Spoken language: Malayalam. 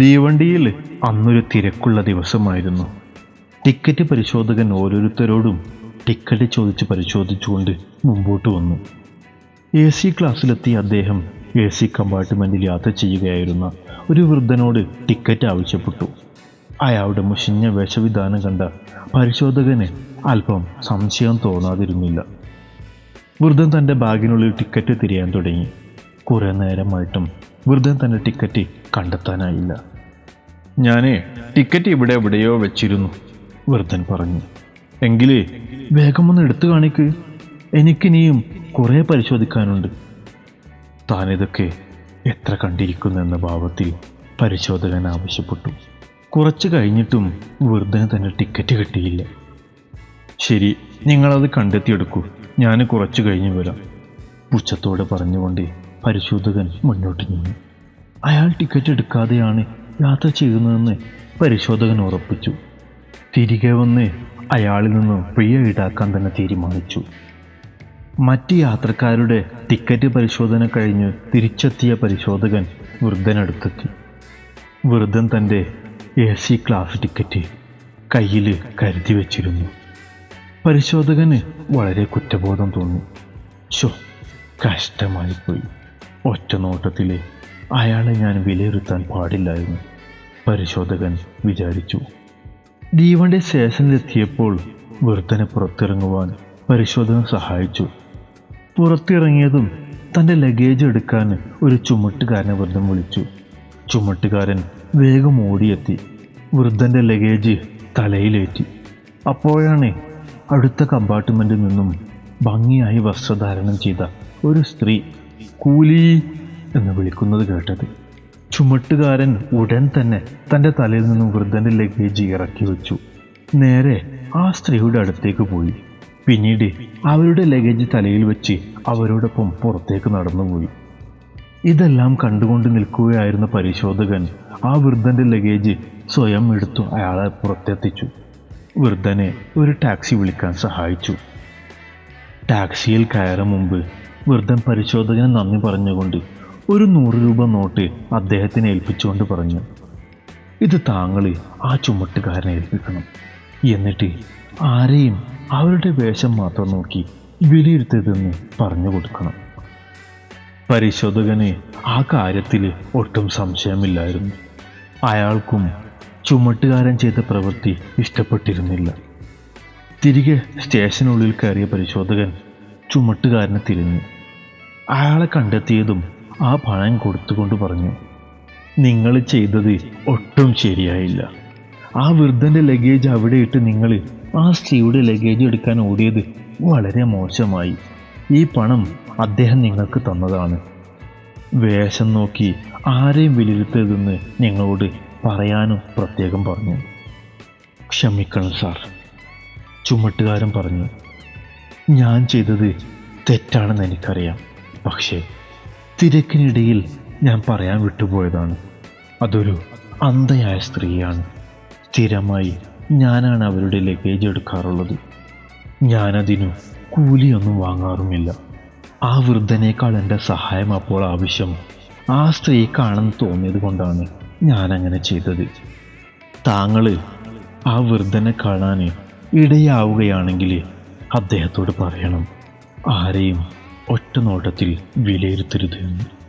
തീവണ്ടിയിൽ അന്നൊരു തിരക്കുള്ള ദിവസമായിരുന്നു. ടിക്കറ്റ് പരിശോധകൻ ഓരോരുത്തരോടും ടിക്കറ്റ് ചോദിച്ച് പരിശോധിച്ചുകൊണ്ട് മുമ്പോട്ട് വന്നു. എ സി ക്ലാസ്സിലെത്തിയ അദ്ദേഹം എ സി കമ്പാർട്ട്മെന്റിൽ യാത്ര ചെയ്യുകയായിരുന്ന ഒരു വൃദ്ധനോട് ടിക്കറ്റ് ആവശ്യപ്പെട്ടു. അയാളുടെ മുഷിഞ്ഞ വേഷവിധാനം കണ്ട പരിശോധകന് അല്പം സംശയം തോന്നാതിരുന്നില്ല. വൃദ്ധൻ തന്റെ ബാഗിനുള്ളിൽ ടിക്കറ്റ് തിരയാൻ തുടങ്ങി. കുറേ നേരമായിട്ടും വൃദ്ധൻ തന്റെ ടിക്കറ്റ് കണ്ടെത്താനായില്ല. ഞാൻ ടിക്കറ്റ് ഇവിടെ എവിടെയോ വെച്ചിരുന്നു വൃദ്ധൻ പറഞ്ഞു. എങ്കിൽ വേഗമൊന്ന് എടുത്തു കാണിക്ക്. എനിക്കിനിയും കുറേ പരിശോധിക്കാനുണ്ട്. താനിതൊക്കെ എത്ര കണ്ടിരിക്കുന്നു എന്ന ഭാവത്തിൽ പരിശോധകൻ ആവശ്യപ്പെട്ടു. കുറച്ച് കഴിഞ്ഞിട്ടും വൃദ്ധന് തന്നെ ടിക്കറ്റ് കിട്ടിയില്ല. ശരി നിങ്ങളത് കണ്ടെത്തിയെടുക്കൂ. ഞാൻ കുറച്ച് കഴിഞ്ഞ് വരാം. പുച്ഛത്തോടെ പറഞ്ഞുകൊണ്ട് പരിശോധകൻ മുന്നോട്ട് നീങ്ങി. അയാൾ ടിക്കറ്റ് എടുക്കാതെയാണ് യാത്ര ചെയ്യുന്നതെന്ന് പരിശോധകൻ ഉറപ്പിച്ചു. തിരികെ വന്ന് അയാളിൽ നിന്ന് പ്രിയ ഈടാക്കാൻ തന്നെ തീരുമാനിച്ചു. മറ്റ് യാത്രക്കാരുടെ ടിക്കറ്റ് പരിശോധന കഴിഞ്ഞ് തിരിച്ചെത്തിയ പരിശോധകൻ വൃദ്ധനടുത്തെത്തി. വൃദ്ധൻ തന്റെ എ സി ക്ലാസ് ടിക്കറ്റ് കയ്യിൽ കരുതി വച്ചിരുന്നു. പരിശോധകന് വളരെ കുറ്റബോധം തോന്നി. ഷോ കഷ്ടമായിപ്പോയി. ഒറ്റ നോട്ടത്തിലെ അയാളെ ഞാൻ വിലയിരുത്താൻ പാടില്ലായിരുന്നു. പരിശോധകൻ വിചാരിച്ചു. ദീവന്റെ സ്റ്റേഷനിലെത്തിയപ്പോൾ വൃദ്ധനെ പുറത്തിറങ്ങുവാൻ പരിശോധന സഹായിച്ചു. പുറത്തിറങ്ങിയതും തന്റെ ലഗേജ് എടുക്കാൻ ഒരു ചുമട്ടുകാരനെ വൃദ്ധം വിളിച്ചു. ചുമട്ടുകാരൻ വേഗം ഓടിയെത്തി. വൃദ്ധന്റെ ലഗേജ് തലയിലേറ്റി. അപ്പോഴാണ് അടുത്ത കമ്പാർട്ട്മെന്റിൽ നിന്നും ഭംഗിയായി വസ്ത്രധാരണം ചെയ്ത ഒരു സ്ത്രീ കൂലി എന്ന് വിളിക്കുന്നത് കേട്ടത്. ചുമട്ടുകാരൻ ഉടൻ തന്നെ തന്റെ തലയിൽ നിന്നും വൃദ്ധന്റെ ലഗേജ് ഇറക്കി വെച്ചു. നേരെ ആ സ്ത്രീയുടെ അടുത്തേക്ക് പോയി. പിന്നീട് അവരുടെ ലഗേജ് തലയിൽ വെച്ച് അവരോടൊപ്പം പുറത്തേക്ക് നടന്നുപോയി ഇതെല്ലാം കണ്ടുകൊണ്ട് നിൽക്കുകയായിരുന്ന പരിശോധകൻ ആ വൃദ്ധന്റെ ലഗേജ് സ്വയം എടുത്തു അയാളെ പുറത്തെത്തിച്ചു. വൃദ്ധനെ ഒരു ടാക്സി വിളിക്കാൻ സഹായിച്ചു. ടാക്സിയിൽ കയറും മുമ്പ് വൃദ്ധൻ പരിശോധകന് നന്ദി പറഞ്ഞുകൊണ്ട് ഒരു നൂറ് രൂപ നോട്ട് അദ്ദേഹത്തിന് ഏൽപ്പിച്ചുകൊണ്ട് പറഞ്ഞു. ഇത് താങ്കൾ ആ ചുമട്ടുകാരനെ ഏൽപ്പിക്കണം. എന്നിട്ട് ആരെയും അവരുടെ വേഷം മാത്രം നോക്കി വിലയിരുത്തരുതെന്ന് പറഞ്ഞു കൊടുക്കണം. പരിശോധകന് ആ കാര്യത്തിൽ ഒട്ടും സംശയമില്ലായിരുന്നു. അയാൾക്കും ചുമട്ടുകാരൻ ചെയ്ത പ്രവൃത്തി ഇഷ്ടപ്പെട്ടിരുന്നില്ല. തിരികെ സ്റ്റേഷനുള്ളിൽ കയറിയ പരിശോധകൻ ചുമട്ടുകാരനെ തിരിഞ്ഞു. അയാളെ കണ്ടെത്തിയതും ആ പണം കൊടുത്തുകൊണ്ട് പറഞ്ഞു നിങ്ങൾ ചെയ്തത് ഒട്ടും ശരിയായില്ല. ആ വൃദ്ധന്റെ ലഗേജ് അവിടെ ഇട്ട് നിങ്ങൾ ആ സ്ത്രീയുടെ ലഗേജ് എടുക്കാൻ ഓടിയത് വളരെ മോശമായി. ഈ പണം അദ്ദേഹം നിങ്ങൾക്ക് തന്നതാണ്. വേഷം നോക്കി ആരെയും വിലയിരുത്തരുതെന്ന് ഞങ്ങളോട് പറയാനും പ്രത്യേകം പറഞ്ഞു. ക്ഷമിക്കണം സാർ ചുമട്ടുകാരൻ പറഞ്ഞു. ഞാൻ ചെയ്തത് തെറ്റാണെന്ന് എനിക്കറിയാം. പക്ഷേ തിരക്കിനിടയിൽ ഞാൻ പറയാൻ വിട്ടുപോയതാണ്. അതൊരു അന്ധയായ സ്ത്രീയാണ്. സ്ഥിരമായി ഞാനാണ് അവരുടെ ലഗേജ് എടുക്കാറുള്ളത്. ഞാനതിനു കൂലിയൊന്നും വാങ്ങാറുമില്ല. ആ വൃദ്ധനേക്കാൾ എന്റെ സഹായം അപ്പോൾ ആവശ്യം ആ സ്ത്രീക്കാണെന്ന് തോന്നിയത് കൊണ്ടാണ് ഞാനങ്ങനെ ചെയ്തത്. താങ്കൾ ആ വൃദ്ധനെ കാണാൻ ഇടയാവുകയാണെങ്കിൽ അദ്ദേഹത്തോട് പറയണം ആരെയും ഒറ്റ നോട്ടത്തിൽ വിലയിരുത്തരുത് എന്ന്.